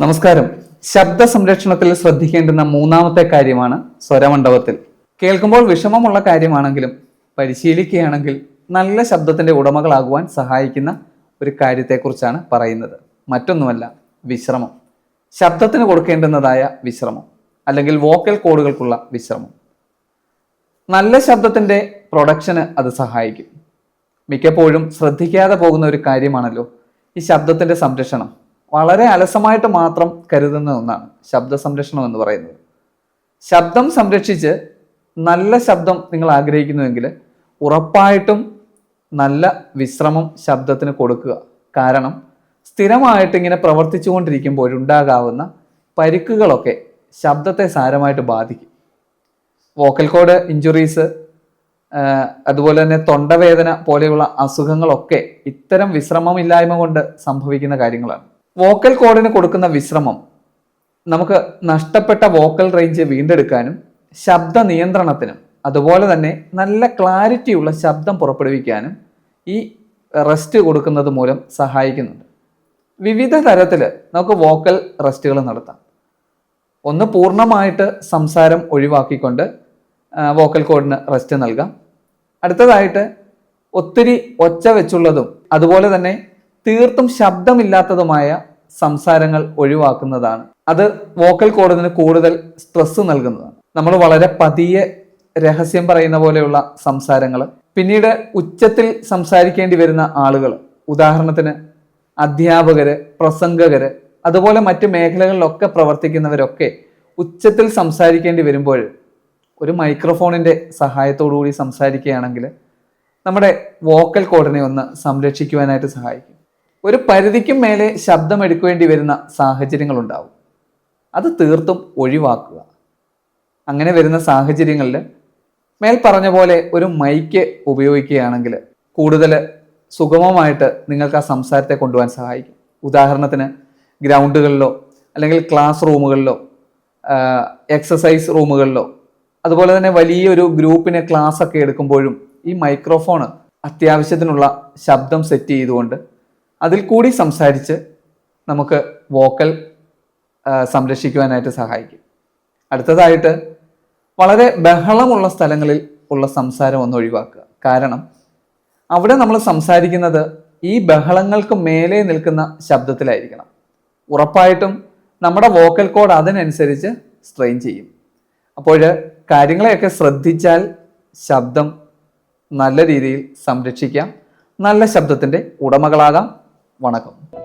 നമസ്കാരം. ശബ്ദ സംരക്ഷണത്തിൽ ശ്രദ്ധിക്കേണ്ടുന്ന മൂന്നാമത്തെ കാര്യമാണ് സ്വരമണ്ഡപത്തിൽ. കേൾക്കുമ്പോൾ വിഷമമുള്ള കാര്യമാണെങ്കിലും പരിശീലിക്കുകയാണെങ്കിൽ നല്ല ശബ്ദത്തിന്റെ ഉടമകളാകുവാൻ സഹായിക്കുന്ന ഒരു കാര്യത്തെക്കുറിച്ചാണ് പറയുന്നത്. മറ്റൊന്നുമല്ല വിശ്രമം. ശബ്ദത്തിന് കൊടുക്കേണ്ടുന്നതായ വിശ്രമം അല്ലെങ്കിൽ വോക്കൽ കോഡുകൾക്കുള്ള വിശ്രമം. നല്ല ശബ്ദത്തിന്റെ പ്രൊഡക്ഷന് അത് സഹായിക്കും. മിക്കപ്പോഴും ശ്രദ്ധിക്കാതെ പോകുന്ന ഒരു കാര്യമാണല്ലോ ഈ ശബ്ദത്തിന്റെ സംരക്ഷണം. വളരെ അലസമായിട്ട് മാത്രം കരുതുന്ന ഒന്നാണ് ശബ്ദ സംരക്ഷണം എന്ന് പറയുന്നത്. ശബ്ദം സംരക്ഷിച്ച് നല്ല ശബ്ദം നിങ്ങൾ ആഗ്രഹിക്കുന്നുവെങ്കിൽ ഉറപ്പായിട്ടും നല്ല വിശ്രമം ശബ്ദത്തിന് കൊടുക്കുക. കാരണം സ്ഥിരമായിട്ട് ഇങ്ങനെ പ്രവർത്തിച്ചുകൊണ്ടിരിക്കുമ്പോഴുണ്ടാകാവുന്ന പരിക്കുകളൊക്കെ ശബ്ദത്തെ സാരമായിട്ട് ബാധിക്കും. വോക്കൽ കോഡ് ഇഞ്ചുറീസ് അതുപോലെ തന്നെ തൊണ്ടവേദന പോലെയുള്ള അസുഖങ്ങളൊക്കെ ഇത്തരം വിശ്രമമില്ലായ്മ കൊണ്ട് സംഭവിക്കുന്ന കാര്യങ്ങളാണ്. വോക്കൽ കോഡിന് കൊടുക്കുന്ന വിശ്രമം നമുക്ക് നഷ്ടപ്പെട്ട വോക്കൽ റേഞ്ച് വീണ്ടെടുക്കാനും ശബ്ദ നിയന്ത്രണത്തിനും അതുപോലെ തന്നെ നല്ല ക്ലാരിറ്റിയുള്ള ശബ്ദം പുറപ്പെടുവിക്കാനും ഈ റെസ്റ്റ് കൊടുക്കുന്നത് മൂലം സഹായിക്കുന്നുണ്ട്. വിവിധ തരത്തിൽ നമുക്ക് വോക്കൽ റെസ്റ്റുകൾ നടത്താം. ഒന്ന് പൂർണമായിട്ട് സംസാരം ഒഴിവാക്കിക്കൊണ്ട് വോക്കൽ കോഡിന് റെസ്റ്റ് നൽകാം. അടുത്തതായിട്ട് ഒത്തിരി ഒച്ച വെച്ചുള്ളതും അതുപോലെ തന്നെ തീർത്തും ശബ്ദമില്ലാത്തതുമായ സംസാരങ്ങൾ ഒഴിവാക്കുന്നതാണ്. അത് വോക്കൽ കോഡിന് കൂടുതൽ സ്ട്രെസ് നൽകുന്നതാണ്. നമ്മൾ വളരെ പതിയെ രഹസ്യം പറയുന്ന പോലെയുള്ള സംസാരങ്ങൾ പിന്നീട് ഉച്ചത്തിൽ സംസാരിക്കേണ്ടി വരുന്ന ആളുകൾ ഉദാഹരണത്തിന് അധ്യാപകര് പ്രസംഗകര് അതുപോലെ മറ്റ് മേഖലകളിലൊക്കെ പ്രവർത്തിക്കുന്നവരൊക്കെ ഉച്ചത്തിൽ സംസാരിക്കേണ്ടി വരുമ്പോൾ ഒരു മൈക്രോഫോണിന്റെ സഹായത്തോടു കൂടി സംസാരിക്കുകയാണെങ്കിൽ നമ്മുടെ വോക്കൽ കോഡിനെ ഒന്ന് സംരക്ഷിക്കുവാനായിട്ട് സഹായിക്കും. ഒരു പരിധിക്കും മേലെ ശബ്ദം എടുക്കേണ്ടി വരുന്ന സാഹചര്യങ്ങൾ ഉണ്ടാവും അത് തീർത്തും ഒഴിവാക്കുക. അങ്ങനെ വരുന്ന സാഹചര്യങ്ങളിൽ മേൽ പറഞ്ഞ പോലെ ഒരു മൈക്ക് ഉപയോഗിക്കുകയാണെങ്കിൽ കൂടുതൽ സുഗമമായിട്ട് നിങ്ങൾക്ക് ആ സംസാരത്തെ കൊണ്ടുപോകാൻ സഹായിക്കും. ഉദാഹരണത്തിന് ഗ്രൗണ്ടുകളിലോ അല്ലെങ്കിൽ ക്ലാസ് റൂമുകളിലോ എക്സസൈസ് റൂമുകളിലോ അതുപോലെ തന്നെ വലിയൊരു ഗ്രൂപ്പിന് ക്ലാസ് ഒക്കെ എടുക്കുമ്പോഴും ഈ മൈക്രോഫോൺ അത്യാവശ്യത്തിനുള്ള ശബ്ദം സെറ്റ് ചെയ്തുകൊണ്ട് അതിൽ കൂടി സംസാരിച്ച് നമുക്ക് വോക്കൽ സംരക്ഷിക്കുവാനായിട്ട് സഹായിക്കും. അടുത്തതായിട്ട് വളരെ ബഹളമുള്ള സ്ഥലങ്ങളിൽ ഉള്ള സംസാരം ഒന്ന് ഒഴിവാക്കുക. കാരണം അവിടെ നമ്മൾ സംസാരിക്കുന്നത് ഈ ബഹളങ്ങൾക്ക് മേലെ നിൽക്കുന്ന ശബ്ദത്തിലായിരിക്കണം. ഉറപ്പായിട്ടും നമ്മുടെ വോക്കൽ കോഡ് അതിനനുസരിച്ച് സ്ട്രെയിൻ ചെയ്യും. അപ്പോൾ കാര്യങ്ങളെയൊക്കെ ശ്രദ്ധിച്ചാൽ ശബ്ദം നല്ല രീതിയിൽ സംരക്ഷിക്കാം. നല്ല ശബ്ദത്തിന്റെ ഉടമകളാകാം. வணக்கம்.